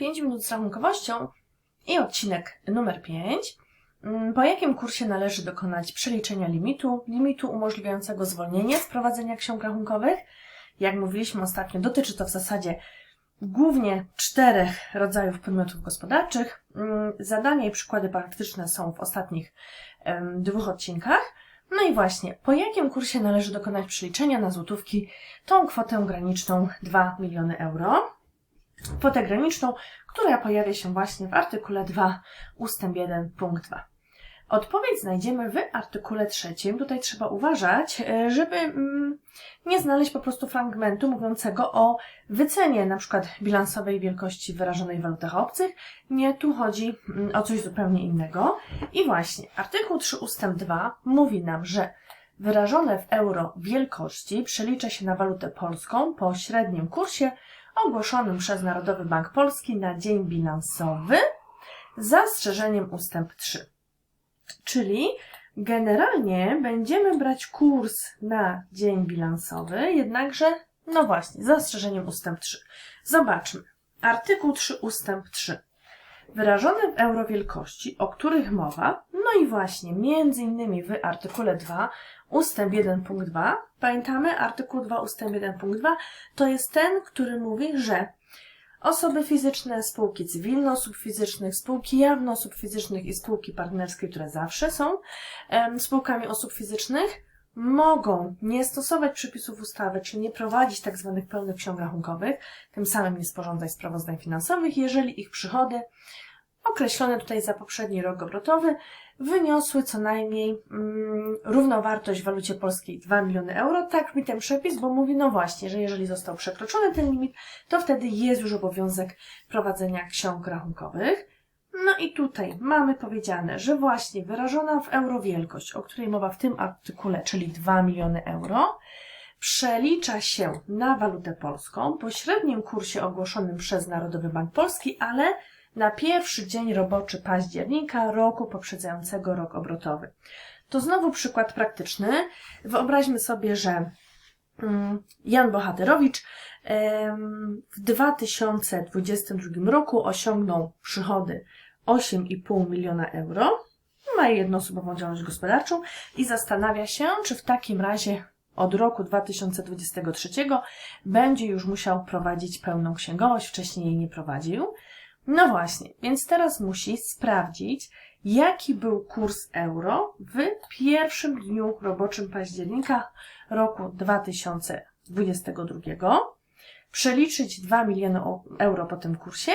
5 minut z rachunkowością i odcinek numer 5. Mm, Po jakim kursie należy dokonać przeliczenia limitu, limitu umożliwiającego zwolnienie z prowadzenia ksiąg rachunkowych? Jak mówiliśmy ostatnio, dotyczy to w zasadzie głównie czterech rodzajów podmiotów gospodarczych. Mm, Zadania i przykłady praktyczne są w ostatnich dwóch odcinkach. No i właśnie, po jakim kursie należy dokonać przeliczenia na złotówki tą kwotę graniczną 2 miliony euro? Kwotę graniczną, która pojawia się właśnie w artykule 2 ustęp 1 punkt 2. Odpowiedź znajdziemy w artykule trzecim. Tutaj trzeba uważać, e, żeby mm, nie znaleźć po prostu fragmentu mówiącego o wycenie na przykład bilansowej wielkości wyrażonej w walutach obcych. Nie, tu chodzi mm, o coś zupełnie innego. I właśnie, artykuł 3 ustęp 2 mówi nam, że wyrażone w euro wielkości przelicza się na walutę polską po średnim kursie ogłoszonym przez Narodowy Bank Polski na dzień bilansowy z zastrzeżeniem ustęp 3. Czyli generalnie będziemy brać kurs na dzień bilansowy, jednakże, no właśnie, zastrzeżeniem ustęp 3. Zobaczmy. Artykuł 3 ustęp 3. Wyrażone w euro wielkości, o których mowa, no i właśnie między innymi w artykule 2 ustęp 1 punkt 2. Pamiętamy, artykuł 2 ustęp 1 punkt 2 to jest ten, który mówi, że Osoby fizyczne, spółki cywilne osób fizycznych, spółki jawne osób fizycznych i spółki partnerskie, które zawsze są spółkami osób fizycznych, mogą nie stosować przepisów ustawy, czyli nie prowadzić tak zwanych pełnych ksiąg rachunkowych, tym samym nie sporządzać sprawozdań finansowych, jeżeli ich przychody określone tutaj za poprzedni rok obrotowy wyniosły co najmniej mm, równowartość w walucie polskiej 2 miliony euro. Tak mi ten przepis, bo mówi, no właśnie, że jeżeli został przekroczony ten limit, to wtedy jest już obowiązek prowadzenia ksiąg rachunkowych. I tutaj mamy powiedziane, że właśnie wyrażona w euro wielkość, o której mowa w tym artykule, czyli 2 miliony euro, przelicza się na walutę polską po średnim kursie ogłoszonym przez Narodowy Bank Polski, ale na pierwszy dzień roboczy października roku poprzedzającego rok obrotowy. To znowu przykład praktyczny. Wyobraźmy sobie, że mm, Jan Bohaterowicz w 2022 roku osiągnął przychody 8,5 miliona euro, ma jednoosobową działalność gospodarczą i zastanawia się, czy w takim razie od roku 2023 będzie już musiał prowadzić pełną księgowość, wcześniej jej nie prowadził. No właśnie, więc teraz musi sprawdzić, jaki był kurs euro w pierwszym dniu roboczym października roku 2022, przeliczyć 2 miliony euro po tym kursie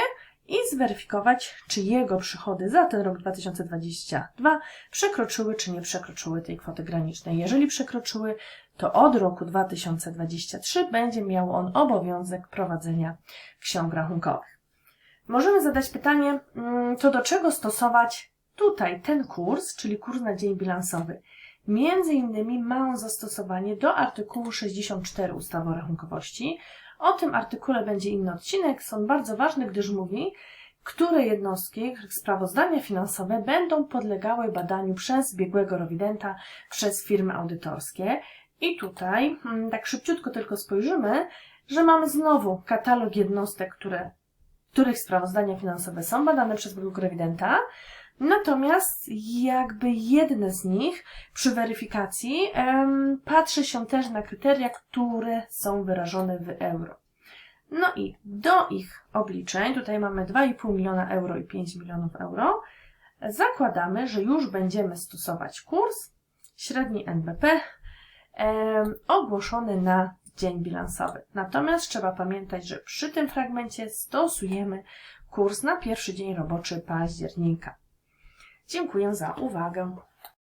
i zweryfikować, czy jego przychody za ten rok 2022 przekroczyły, czy nie przekroczyły tej kwoty granicznej. Jeżeli przekroczyły, to od roku 2023 będzie miał on obowiązek prowadzenia ksiąg rachunkowych. Możemy zadać pytanie, mm, to do czego stosować tutaj ten kurs, czyli kurs na dzień bilansowy. Między innymi ma on zastosowanie do artykułu 64 ustawy o rachunkowości. O tym artykule będzie inny odcinek, są bardzo ważny, gdyż mówi, które jednostki sprawozdania finansowe będą podlegały badaniu przez biegłego rewidenta, przez firmy audytorskie. I tutaj, mm, tak szybciutko tylko spojrzymy, że mamy znowu katalog jednostek, które których sprawozdania finansowe są badane przez biegłego rewidenta. Natomiast jakby jedne z nich przy weryfikacji em, patrzy się też na kryteria, które są wyrażone w euro. No i do ich obliczeń, tutaj mamy 2,5 miliona euro i 5 milionów euro, zakładamy, że już będziemy stosować kurs średni NBP em, ogłoszony na dzień bilansowy. Natomiast trzeba pamiętać, że przy tym fragmencie stosujemy kurs na pierwszy dzień roboczy października. Dziękuję za uwagę.